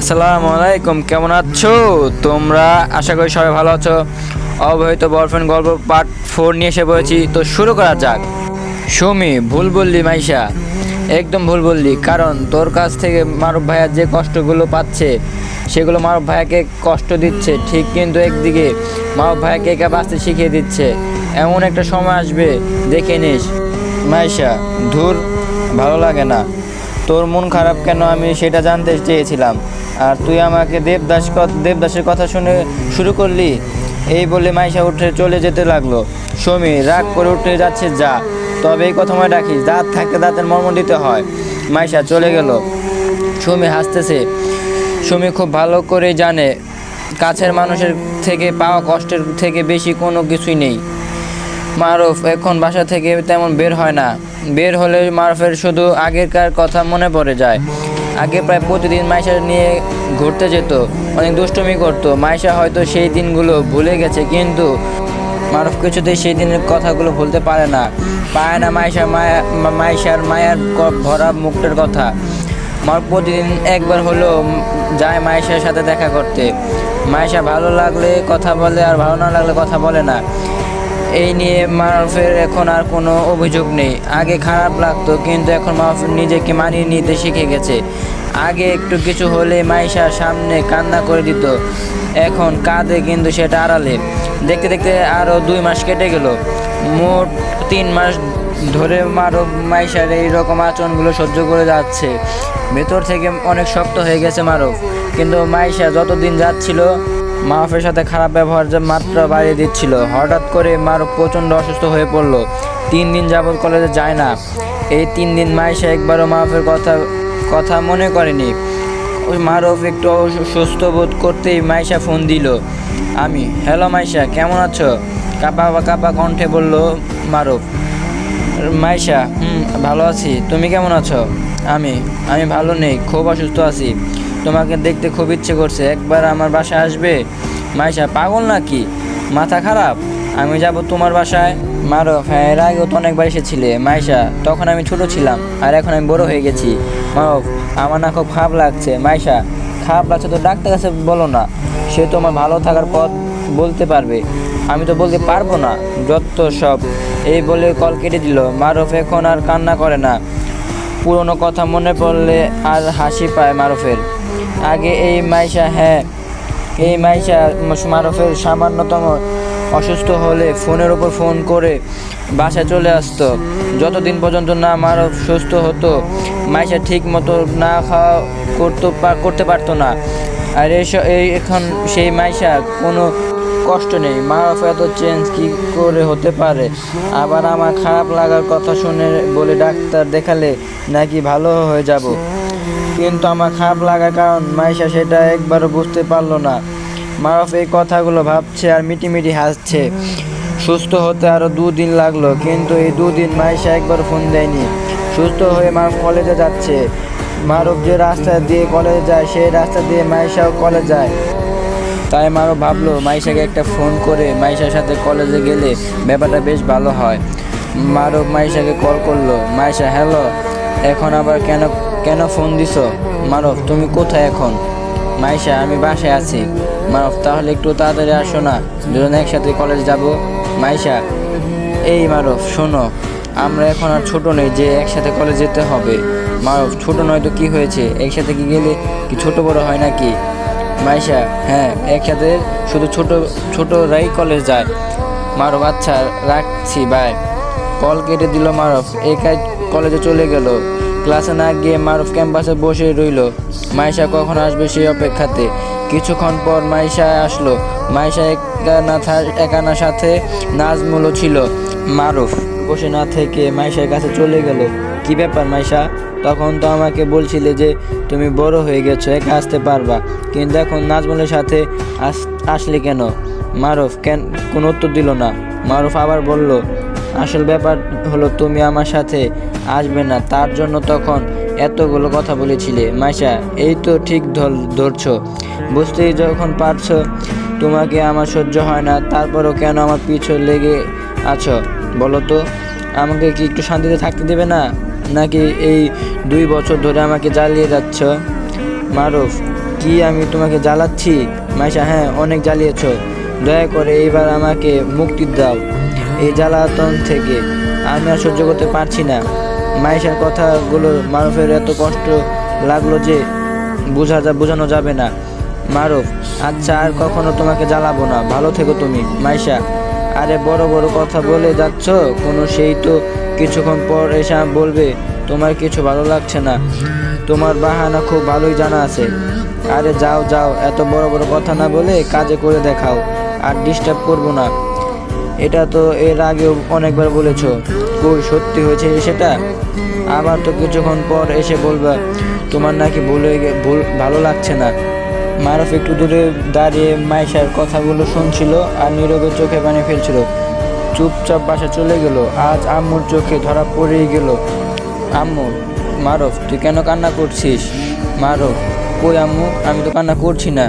আসসালামু আলাইকুম, কেমন আছো? তোমরা আশা করি সবাই ভালো আছো। অবহিত বয়ফ্রেন্ড গল্প পার্ট ফোর নিয়ে এসে পড়েছি। তো শুরু করা যাক। সুমি ভুল বললি মাইশা। একদম ভুল বললি কারণ তোর কাছ থেকে মারুফ ভাইয়া যে কষ্টগুলো পাচ্ছে, সেগুলো মারুফ ভাইয়াকে কষ্ট দিচ্ছে, ঠিক কিন্তু একদিকে মারুফ ভাইয়াকে একা বাঁচতে শিখিয়ে দিচ্ছে। এমন একটা সময় আসবে, দেখে নিস। মাইশা, ধুর, ভালো লাগে না। তোর মন খারাপ কেন আমি সেটা জানতে চেয়েছিলাম। আর তুই আমাকে দেবদাস দেবদাসের কথা শুনে শুরু করলি। এই বলে মাইশা উঠে চলে যেতে লাগল। সমী, রাগ করে উঠে যাচ্ছে, যা। তবে এই কথা মনে রাখিস, দাঁত থাকতে দাঁতের মর্ম দিতে হয়। মাইশা চলে গেল। সুমি হাসতেছে। সুমি খুব ভালো করে জানে, কাছের মানুষের থেকে পাওয়া কষ্টের থেকে বেশি কোনো কিছুই নেই। মারুফ এখন বাসা থেকে তেমন বের হয় না। বের হলে মারুফের শুধু আগেরকার কথা মনে পড়ে যায়। আগে প্রায় প্রতিদিন মাইশা নিয়ে ঘুরতে যেত। অনেক দুষ্টুমি করতো। মাইশা হয়তো সেই দিনগুলো ভুলে গেছে, কিন্তু মারুফ কিছুতেই সেই দিনের কথাগুলো ভুলতে পারে না। পায় না মাইশা মায়া মাইশার মায়ার ভরা মুখটার কথা। মার প্রতিদিন একবার হলো যায় মায়েশার সাথে দেখা করতে। মায়েশা ভালো লাগলে কথা বলে আর ভালো না লাগলে কথা বলে না। এই নিয়ে মারুফের এখন আর কোনো অভিযোগ নেই। আগে খারাপ লাগতো, কিন্তু এখন মারুফ নিজেকে মানিয়ে নিতে শিখে গেছে। আগে একটু কিছু হলে মাইশার সামনে কান্না করে দিত। এখন কাঁদে কিন্তু সেটা আড়ালে। দেখতে দেখতে আরও দুই মাস কেটে গেল। মোট তিন মাস ধরে মারো মাইশার এই রকম আচরণগুলো সহ্য করে যাচ্ছে। ভেতর থেকে অনেক শক্ত হয়ে গেছে মারো কিন্তু মাইশা যতদিন যাচ্ছিল মারফের সাথে খারাপ ব্যবহার যে মাত্রা বাড়িয়ে দিচ্ছিল। হঠাৎ করে মারফ প্রচণ্ড অসুস্থ হয়ে পড়ল। তিন দিন যাবৎ কলেজে যায় না। এই তিন দিন মাইশা একবারও মারফের কথা কথা মনে করেনি। মারফ একটু সুস্থ বোধ করতেই মাইশা ফোন দিল। আমি, হ্যালো মাইশা, কেমন আছো? কাপা বা কাপা কণ্ঠে বলল মারফ। মাইশা, হুম, ভালো আছি। তুমি কেমন আছো? আমি আমি ভালো নেই, খুব অসুস্থ আছি। তোমাকে দেখতে খুব ইচ্ছে করছে। একবার আমার বাসায় আসবে? মাইশা, পাগল নাকি? মাথা খারাপ? আমি যাব তোমার বাসায়? মারো হ্যাঁ এর আগেও তো অনেকবার এসেছিলে। মাইশা, তখন আমি ছোট ছিলাম, আর এখন আমি বড় হয়ে গেছি। মারফ আমার না খুব খারাপ লাগছে। মাইশা, খারাপ লাগছে তো ডাক্তার কাছে বলো না। সে তো আমার ভালো থাকার পথ বলতে পারবে। আমি তো বলতে পারব না। যত সব। এই বলে কল কেটে দিল। মারুফ এখন আর কান্না করে না। পুরনো কথা মনে পড়লে আর হাসি পায় মারুফের। আগে এই মাইশা হ্যাঁ এই মাইশা মারুফের সামান্যতম অসুস্থ হলে ফোনের ওপর ফোন করে বাসায় চলে আসতো। যতদিন পর্যন্ত না মারুফ সুস্থ হতো, মাইশা ঠিক মতো না খাওয়া করতে করতে পারতো না। আর এই এখন সেই মাইশা কোনো কষ্ট নেই। মারফ এত চেঞ্জ কি করে হতে পারে? আবার আমার খারাপ লাগার কথা শুনে বলে ডাক্তার দেখালে নাকি ভালো হয়ে যাব। কিন্তু আমার খারাপ লাগার কারণ মাইশা সেটা একবারও বুঝতে পারল না। মারফ এই কথাগুলো ভাবছে আর মিটিমিটি হাসছে। সুস্থ হতে আরও দুদিন লাগল, কিন্তু এই দুদিন মাইশা একবার ফোন দেয়নি। সুস্থ হয়ে মারফ কলেজে যাচ্ছে। মারফ যে রাস্তা দিয়ে কলেজে যায়, সেই রাস্তা দিয়ে মাইশাও কলেজ যায়। তাই মারও ভাবলো, মাইশাকে একটা ফোন করে মাইশার সাথে কলেজে গেলে ব্যাপারটা বেশ ভালো হয়। মারও মাইশাকে কল করল, মাইশা, হ্যালো, এখন আবার কেন কেন ফোন দিছো? মারফ তুমি কোথায় এখন? মাইশা, আমি বাসায় আছি। মারফ তাহলে একটু তাড়াতাড়ি আসো না। দুজন একসাথে কলেজ যাব। মাইশা, এই মারফ শোনো। আমরা এখন আর ছোট নেই যে একসাথে কলেজ যেতে হবে। মারফ ছোট নয় তো কি হয়েছে? একসাথে কি গেলে কি ছোট বড় হয় নাকি? মাইশা হ্যাঁ একসাথে শুধু ছোট, ছোটরাই কলেজ যায়। মারফ আচ্ছা রাখছি বাই কল কেটে দিল মারফ একাই কলেজে চলে গেল। ক্লাসে না গিয়ে মারুফ ক্যাম্পাসে বসে রইল। মাইশা কখন আসবে সেই অপেক্ষাতে? কিছুক্ষণ পর মাইশা আসলো। মাইশা একানা থা- একানার সাথে নাজমুলও ছিল। মারুফ বসে না থেকে মাইশার কাছে চলে গেল। কি ব্যাপার মাইশা? তখন তো আমাকে বলছিলে যে তুমি বড় হয়ে গেছো, একা আসতে পারবা। কিন্তু এখন নাজমুলের সাথে আস, আসলে কেন? মারুফ কেন, কোনো উত্তর দিল না। মারুফ আবার বলল আসল ব্যাপার হলো তুমি আমার সাথে আসবে না, তার জন্য তখন এতগুলো কথা বলেছিলে। মাইশা, এই তো ঠিক ধর- ধরছো। বুঝতেই যখন পারছ, তোমাকে আমার সহ্য হয় না, তারপরও কেন আমার পিছু লেগে আছো? বলো তো, আমাকে কি একটু শান্তিতে থাকতে দেবে না? নাকি এই দুই বছর ধরে আমাকে জ্বালিয়ে যাচ্ছ? মারুফ, কি কি আমি তোমাকে জ্বালাচ্ছি? মাইশা হ্যাঁ অনেক জ্বালিয়েছো। দয়া করে এইবার আমাকে মুক্তি দাও। এই জ্বালাতন থেকে আমি আর সহ্য করতে পারছি না। মাইশার কথাগুলো মারুফের এত কষ্ট লাগল যে বোঝা যা বোঝানো যাবে না। মারুফ আচ্ছা আর কখনো তোমাকে জ্বালাবো না। ভালো থেকো তুমি মাইশা আরে বড় বড় কথা বলে যাচ্ছ? কোনো সেই তো কিছুক্ষণ পর এসে বলবে, তোমার কিছু ভালো লাগছে না। তোমার বাহানা খুব ভালোই জানা আছে। আরে যাও যাও, এত বড় বড় কথা না বলে কাজে করে দেখাও। আর ডিস্টার্ব করব না। এটা তো এর আগেও অনেকবার বলেছ। কই সত্যি হয়েছে সেটা? আবার তো কিছুক্ষণ পর এসে বলবা, তোমার নাকি ভুল ভুল, ভালো লাগছে না। মারফ একটু দূরে দাঁড়িয়ে মাইশার কথাগুলো শুনছিল আর নীরবে চোখে পানি ফেলছিল। চুপচাপ বাসা চলে গেল। আজ আম্মুর চোখে ধরা পড়েই গেল। আম্মু, মারফ, তুই কেন কান্না করছিস? মারফ, কই আম্মু? আমি তো কান্না করছি না।